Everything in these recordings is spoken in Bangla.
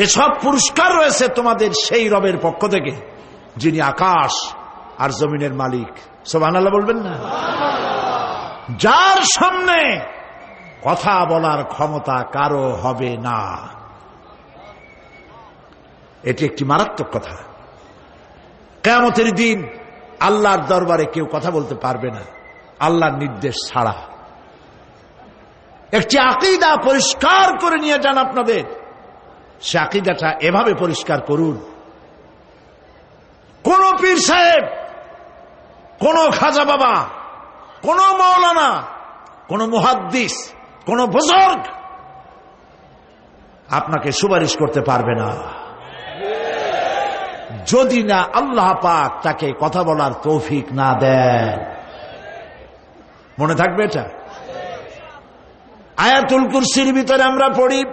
এসব পুরস্কার রয়েছে তোমাদের সেই রবের পক্ষ থেকে, যিনি আকাশ আর জমিনের মালিক। সোবান আল্লাহ বলবেন না? যার সামনে কথা বলার ক্ষমতা কারও হবে না। এটি একটি মারাত্মক কথা। কেমতের দিন আল্লাহর দরবারে কেউ কথা বলতে পারবে না, আল্লাহর নির্দেশ ছাড়া। একটি আকিদা পরিষ্কার করে নিয়ে যান আপনাদের। সে আকিদাটা এভাবে পরিষ্কার করুন। কোন পীর সাহেব, কোন খাজা বাবা, কোন মৌলানা কোন মুহাদ্দিস, কোন বুজর্গ আপনাকে সুপারিশ করতে পারবে না। যদি না আল্লাহ পাক তাকে কথা বলার তৌফিক না দেন। মনে থাকবে এটা? আয়াতুল কুরসির ভিতরে আমরা পড়ি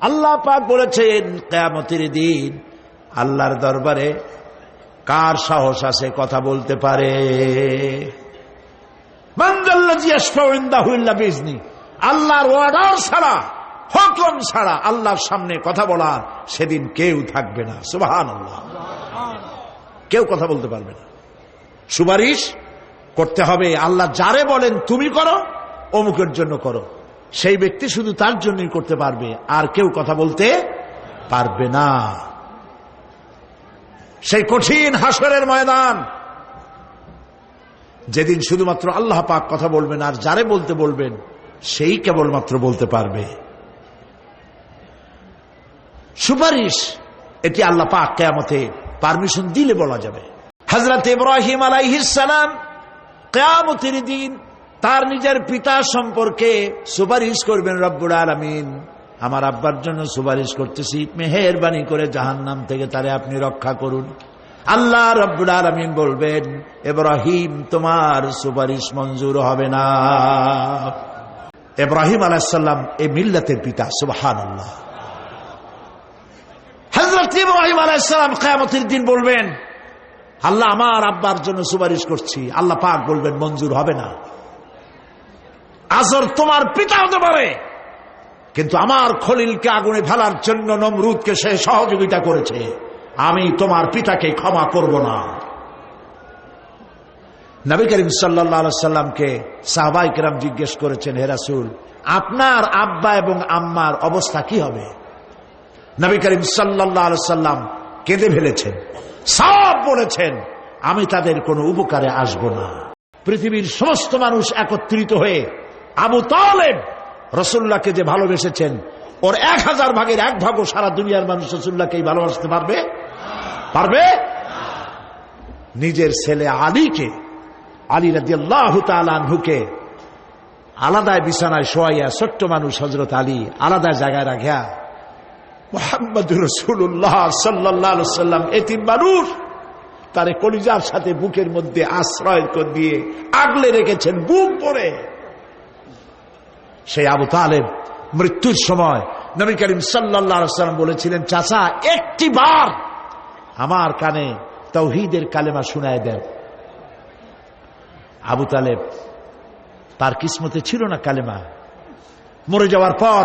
আল্লাহ পাক বলেছেন, কেয়ামতির দিন আল্লাহর দরবারে কার সাহস আছে কথা বলতে পারে? আল্লাহর অর্ডার ছাড়া, হকম ছাড়া আল্লাহর সামনে কথা বলার সেদিন কেউ থাকবে না। সুবাহ কেউ কথা বলতে পারবে না। সুপারিশ করতে হবে। আল্লাহ যারে বলেন, তুমি করো, অমুকের জন্য করো। সেই ব্যক্তি শুধু তার জন্যই করতে পারবে, আর কেউ কথা বলতে পারবে না। সেই কঠিন হাসরের ময়দান, যেদিন শুধুমাত্র আল্লাহ পাক কথা বলবেন, আর যারে বলতে বলবেন, সেই কেবলমাত্র বলতে পারবে। সুপারিশ, এটি আল্লাহ পাক কেয়ামতে পারমিশন দিলে বলা যাবে। হজরত ইব্রাহিম আলাইহিসালাম কেয়ামতের দিন তার নিজের পিতা সম্পর্কে সুপারিশ করবেন রব্বুল আলমিন। আমার আব্বার জন্য সুপারিশ করতেছি। মেহেরবানি করে জাহান নাম থেকে তারে আপনি রক্ষা করুন। আল্লাহ রব্বুল আলমিন বলবেন, এব্রাহিম, তোমার সুপারিশ মঞ্জুর হবে না। এব্রাহিম আলাহাল্লাম এ মিল্লাতের পিতা সুবাহান আল্লাহ হজরত ইব্রাহিম আলাইসালাম কেয়ামতের দিন বলবেন আল্লাহ আমার আব্বার জন্য সুপারিশ করছি। আল্লাহ পাক বলবেন, মঞ্জুর হবে না। আজর তোমার পিতা হতে পারে। কিন্তু আমার খলিলকে আগুনে ফেলার জন্য নমরুদকে সে সহযোগিতা করেছে। আমি তোমার পিতাকে ক্ষমা করব না। নবী করিম সাল্লা সাল্লামকে সাহবাই কেরাম জিজ্ঞেস করেছেন হেরাসুল আপনার আব্বা এবং আম্মার অবস্থা কি হবে? নবী করিম সাল্লাহ সাল্লাম কেঁদে ফেলেছেন। সব বলেছেন, আমি তাদের কোনো উপকারে আসব না। পৃথিবীর সমস্ত মানুষ একত্রিত হয়ে আবু তালেব রসুল্লাহকে যে ভালোবেসেছেন, ওর এক হাজার ভাগের এক ভাগও সারা দুনিয়ার মানুষ রসুল্লাহকেই ভালোবাসতে পারবে? পারবে? নিজের ছেলে আলীকে, আলী রাজি আল্লাহ তালুকে আলাদায় বিছানায় শোয়াইয়া ছোট্ট মানুষ হজরত আলী আলাদা জায়গায় রাখিয়া মোহাম্মদ রসুল্লাহ সাল্লাহ সাল্লাম এতিম মানুষ তারে কলিজার সাথে বুকের মধ্যে আশ্রয় দিয়ে আগলে রেখেছেন, বুক পরে সেই আবু তালেব মৃত্যুর সময় নবী করিম সাল্লাম বলেছিলেন, চাচা, একটি বার আমার কানে তৌহিদের কালেমা শুনায় দেন। আবু তালেব, তার কিসমতে ছিল না কালেমা। মরে যাওয়ার পর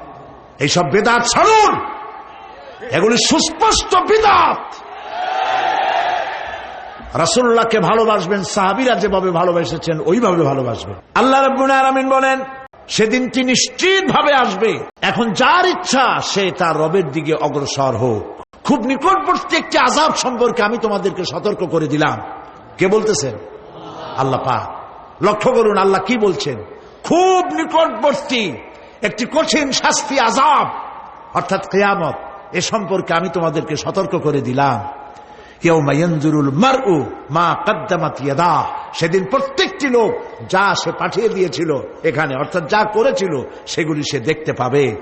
এইসব বেদাত ছাড়ুন। এগুলি সুস্পষ্ট বিদাত। রাসুল্লাহকে ভালোবাসবেন, সাহাবিরা যেভাবে ভালোবেসেছেন, ওইভাবে ভালোবাসবেন। আল্লাহ রব্বুল আলমিন বলেন সেদিনটি নিশ্চিত ভাবে আসবে। এখন যার ইচ্ছা, সে তার রবের দিকে অগ্রসর হোক। খুব নিকটবর্তী একটি আজাব সম্পর্কে আমি তোমাদেরকে সতর্ক করে দিলাম। কে বলতেছেন? আল্লাহ পাক। লক্ষ্য করুন, আল্লাহ কি বলছেন? খুব নিকটবর্তী। একটি কঠিন শাস্তি আজাব অর্থাৎ কেয়ামত, এ সম্পর্কে আমি তোমাদেরকে সতর্ক করে দিলাম। কেউ মাইন্দুরুল মারু মা কদ্দামাত সেদিন প্রত্যেকটি লোক যা সে পাঠিয়ে দিয়েছিল এখানে, অর্থাৎ যা করেছিল, সেগুলি সে দেখতে পাবে।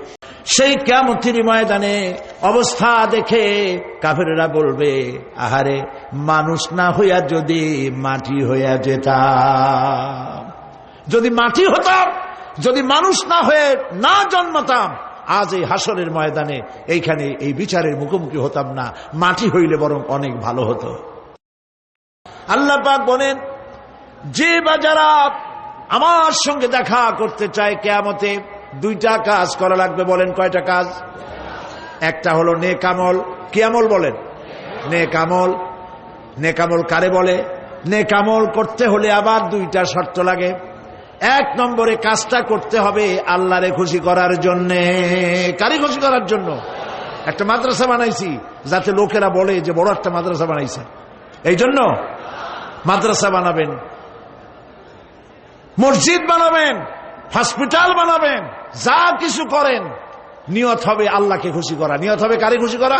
সেই কেমতির ময়দানে অবস্থা দেখে কাফেরেরা বলবে, আহারে, মানুষ না হইয়া যদি মাটি হইয়া যেতাম। যদি মাটি হতাম যদি মানুষ না হয়ে না জন্মতাম, আজ এই হাসরের ময়দানে এইখানে এই বিচারের মুখোমুখি হতাম না। মাটি হইলে বরং অনেক ভালো হতো। আল্লাহ পাক বলেন, যে বা যারা আমার সঙ্গে দেখা করতে চায় কেয়ামতে, দুইটা কাজ করা লাগবে বলেন, কয়টা কাজ? একটা হলো নে কামল কেমল বলেন? নে কামল নে কামল কারে বলে? নে কামল করতে হলে আবার দুইটা শর্ত লাগে। এক নম্বরে কাজটা করতে হবে আল্লাহরে খুশি করার জন্য। কারি খুশি করার জন্য? একটা মাদ্রাসা বানাইছি, যাতে লোকেরা বলে যে বড় একটা মাদ্রাসা বানাইছে। এই জন্য মাদ্রাসা বানাবেন, মসজিদ বানাবেন, হসপিটাল বানাবেন, যা কিছু করেন, নিয়ত হবে আল্লাহকে খুশি করা। নিয়ত হবে কারে খুশি করা?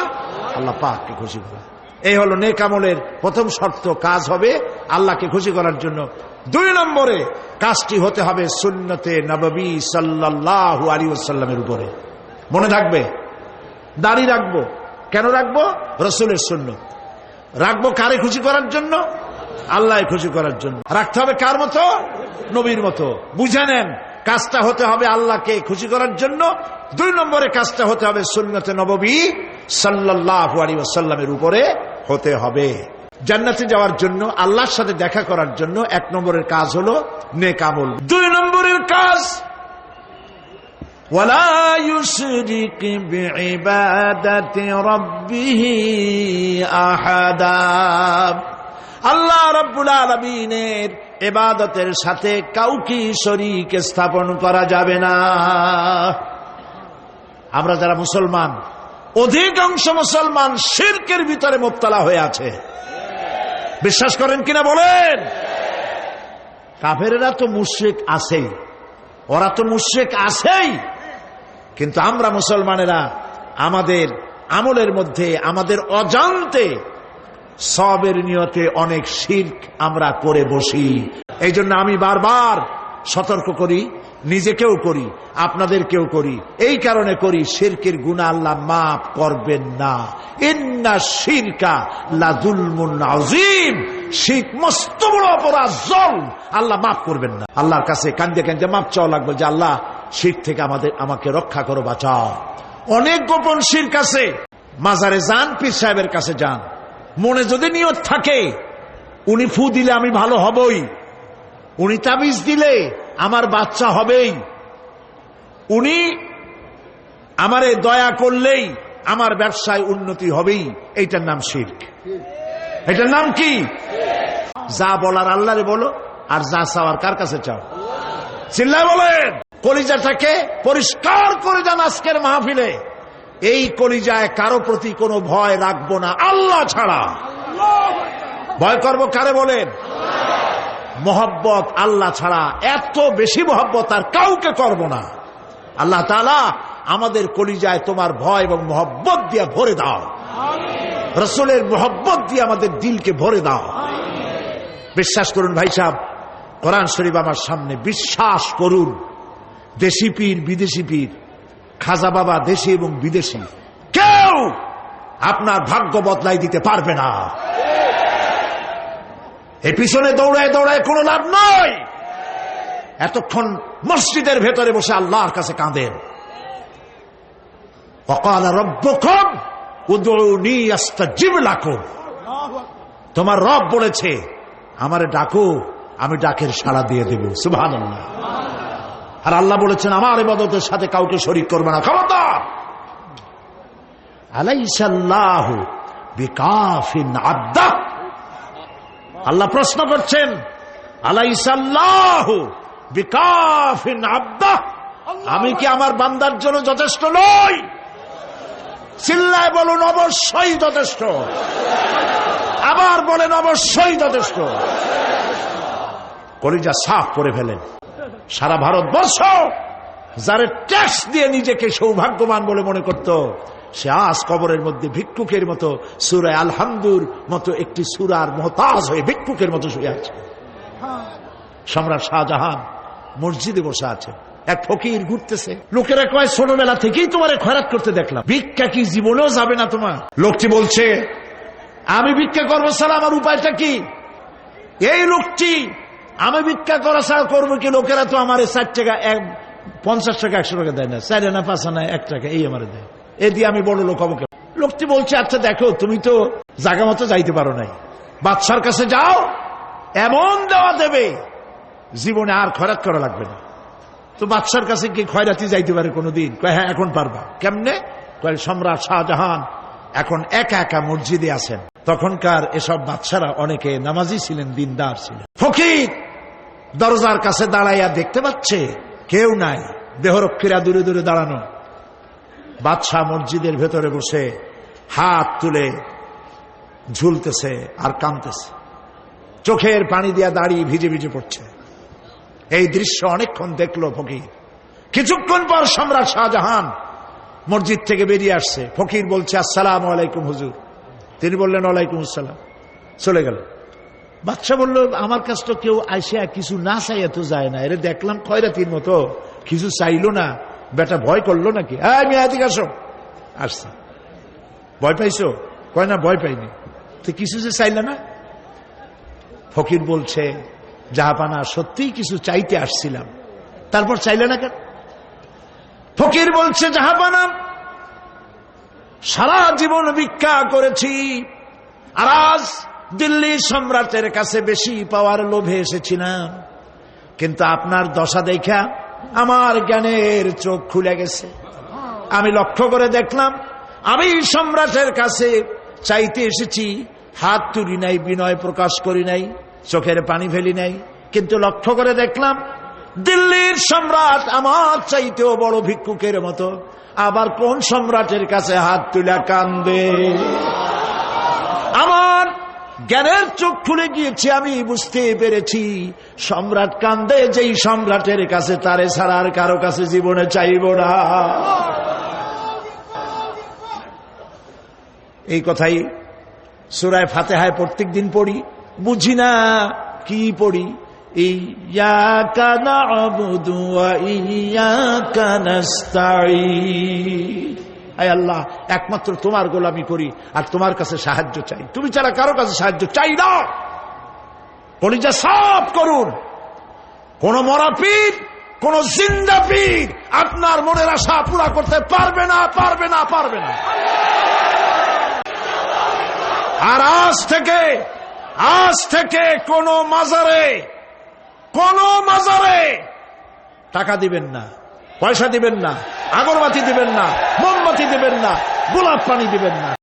আল্লাহ পাককে খুশি করা। এই হলো নেকামলের প্রথম শর্ত। কাজ হবে আল্লাহকে খুশি করার জন্য। দুই নম্বরে কাজটি হতে হবে সুন্নতে নববী সাল্লাহ আলী সাল্লামের উপরে। মনে থাকবে? দাড়ি রাখব। কেন রাখব? রসুলের শূন্য রাখব কারে খুশি করার জন্য? আল্লাহ খুশি করার জন্য। রাখতে হবে কার মতো? নবীর মতো। বুঝে নেন, কাজটা হতে হবে আল্লাহকে খুশি করার জন্য। দুই নম্বরে কাজটা হতে হবে সুন্নতে নববী সাল্লাহ আলী সাল্লামের উপরে হতে হবে। জান্নাতে যাওয়ার জন্য, আল্লাহর সাথে দেখা করার জন্য এক নম্বরের কাজ হল নেক আমল। দুই নম্বরের কাজ আল্লাহ রব্বুল আলমিনের এবাদতের সাথে কাউকে শরীকে স্থাপন করা যাবে না। আমরা যারা মুসলমান, অধিকাংশ মুসলমান শির্কের ভিতরে মোবতলা হয়ে আছে। বিশ্বাস করেন কিনা বলেন? কাফেরেরা তো মুশ্রিক আছেই। ওরা তো মুশ্রিক আছেই। কিন্তু আমরা মুসলমানেরা আমাদের আমলের মধ্যে, আমাদের অজান্তে সবের নিয়তে অনেক শির্ক আমরা করে বসি। এই জন্য আমি বারবার সতর্ক করি নিজেকেও করি, আপনাদেরকেও করি। এই কারণে করি, শিরকের গুণা আল্লাহ মাফ করবেন না। ইন্না শিরকা লাজুলমুন আজিম শিখ মস্ত বড় অপরাধ জল আল্লাহ মাফ করবেন না। আল্লাহর কাছে কান্দে কান্দে মাপ চাওয়া লাগবে যে আল্লাহ শিখ থেকে আমাদের, আমাকে রক্ষা করো, বাঁচাও। অনেক গোপন শির কাছে মাজারে যান, পীর সাহেবের কাছে যান। মনে যদি নিয়ত থাকে, উনি ফু দিলে আমি ভালো হবই। উনি তাবিজ দিলে আমার বাচ্চা হবেই। উনি আমারে দয়া করলেই আমার ব্যবসায় উন্নতি হবেই। এইটার নাম শির্ক। এটার নাম কি? যা বলার আল্লাহরে বলো, আর যা চাওয়ার কার কাছে চাও? চিল্লায় বলেন। কলিজাটাকে পরিষ্কার করে যান আজকের মাহফিলে। এই কলিজায় কারও প্রতি কোনো ভয় রাখব না, আল্লাহ ছাড়া। ভয় করব কারে বলেন? মোহব্বত আল্লাহ ছাড়া এত বেশি মোহব্বত আর কাউকে করব না। আল্লাহ তালা আমাদের কলিজায় তোমার ভয় এবং মোহব্বত দিয়ে ভরে দাও। রসুলের মোহব্বত দিয়ে আমাদের দিলকে ভরে দাও। বিশ্বাস করুন ভাই সাহেব, কোরআন শরীফ আমার সামনে বিশ্বাস করুন। দেশি পীর, বিদেশি পীর, খাজা বাবা দেশি এবং বিদেশি, কেউ আপনার ভাগ্য বদলাই দিতে পারবে না। এই পিছনে দৌড়ায় দৌড়ায় কোনো লাভ নয়। এতক্ষণ মসজিদের ভেতরে বসে আল্লাহর কাছে কাঁদেন। অকাল রব্বকম উদৌনি আস্তাজিব লাখো তোমার রব বলেছে, আমারে ডাকো, আমি ডাকের সাড়া দিয়ে দেব। সুভান আর আল্লাহ বলেছেন, আমার ইবাদতের সাথে কাউকে শরিক করবে না। খবরদার। আলাইসাল্লাহ বিকাফিন আব্দা আল্লাহ প্রশ্ন করছেন আব্দা, আমি কি আমার বান্দার জন্য যথেষ্ট নই? চিল্লায় বলুন, অবশ্যই যথেষ্ট। আবার বলেন, অবশ্যই যথেষ্ট। কলিজা সাফ করে ফেলেন। সারা ভারতবর্ষ যারে ট্যাক্স দিয়ে নিজেকে সৌভাগ্যবান বলে মনে করত সে আজ কবরের মধ্যে ভিক্ষুকের মতো সুরায় আলহামদুর মতো একটি সুরার মহতাজ হয়ে ভিক্ষুকের মতো শুয়ে আছে। সম্রাট শাহজাহান মসজিদে বসে আছে। এক ফকির ঘুরতেছে। লোকেরা কয়, ছোটবেলা থেকেই তোমার খয়রাত করতে দেখলাম। ভিক্ষা কি জীবনেও যাবে না তোমার? লোকটি বলছে, আমি ভিক্ষা করব স্যার আমার উপায়টা কি? এই লোকটি, আমি ভিক্ষা করা ছাড়া করব কি? লোকেরা তো আমার ষাট টাকা পঞ্চাশ টাকা, একশো টাকা দেয় না। চার না, পাঁচ এক টাকা, এই আমার দেয়। এ দিয়ে আমি বড় লোক হব লোকটি বলছে আচ্ছা দেখো, তুমি তো জায়গা মতো যাইতে পারো নাই। বাদশার কাছে যাও, এমন দেওয়া দেবে, জীবনে আর খরাত করা লাগবে না। তো বাদশার কাছে কি খয়রাতি যাইতে পারে কোনোদিন। হ্যাঁ এখন পারবা। কেমনে? কয়, সম্রাট শাহজাহান এখন একা একা মসজিদে আছেন। তখনকার এসব বাচ্চারা অনেকে নামাজি ছিলেন, দিনদার ছিলেন। ফকির দরজার কাছে দাঁড়াইয়া দেখতে পাচ্ছে, কেউ নাই। দেহরক্ষীরা দূরে দূরে দাঁড়ানো। বাদশাহ মসজিদের ভেতরে বসে হাত তুলে ঝুলতেছে আর কাঁদতেছে। চোখের পানি দিয়া দাঁড়িয়ে ভিজে ভিজে পড়ছে। এই দৃশ্য অনেকক্ষণ দেখল ফকির। কিছুক্ষণ পর সম্রাট শাহজাহান মসজিদ থেকে বেরিয়ে আসছে। ফকির বলছে, আসসালাম আলাইকুম হুজুর। তিনি বললেন, ওয়ালাইকুম আসসালাম। চলে গেল। বাচ্চা বলল, আমার কাছে তো কেউ আইসিয়া কিছু না চাই এত যায় না। এরে দেখলাম খয়রাতির মতো। কিছু চাইলো না। বেটা ভয় করল নাকি? হ্যাঁ আমি এদিকে আসো। আসছে। ভয় পাইছো? কয় না, ভয় পাইনি। তো কিছু যে চাইলে না? ফকির বলছে জাহাপানা সত্যিই কিছু চাইতে আসছিলাম। তারপর চাইলে না কেন? ফকির বলছে জাহাপানা সারা জীবন ভিক্ষা করেছি। আর আজ দিল্লি সম্রাটের কাছে বেশি পাওয়ার লোভে এসেছিলাম। কিন্তু আপনার দশা দেখা আমার জ্ঞানের চোখ খুলে গেছে। আমি লক্ষ্য করে দেখলাম আমি সম্রাটের কাছে চাইতে এসেছি, হাত তুলি নাই, বিনয় প্রকাশ করি নাই, চোখের পানি ফেলি নাই। কিন্তু লক্ষ্য করে দেখলাম, দিল্লির সম্রাট আমার চাইতেও বড় ভিক্ষুকের মতো। আবার কোন সম্রাটের কাছে হাত তুলে কান্দে? আমার জ্ঞানের চোখ খুলে গিয়েছি, আমি বুঝতে পেরেছি। সম্রাট কান্দে, যেই সম্রাটের কাছে তারে ছাড়ার কারও কাছে জীবনে চাইব না। এই কথাই সুরায় ফাতেহায় প্রত্যেক দিন পড়ি। বুঝি না কি পড়ি? ইয়াকা নাস্তাঈন। আল্লাহ, একমাত্র তোমার গোলামি করি আর তোমার কাছে সাহায্য চাই। তুমি ছাড়া কারও কাছে সাহায্য চাই না। কলিজা সব করুন। কোন মরা পীর, কোন জিন্দা পীর আপনার মনের আশা পুরা করতে পারবে না পারবে না পারবে না। আর আজ থেকে আজ থেকে কোন মাজারে কোন মাজারে টাকা দিবেন না। পয়সা দিবেন না আগরবাতি দিবেন না মোমবাতি দিবেন না গোলাপ পানি দিবেন না।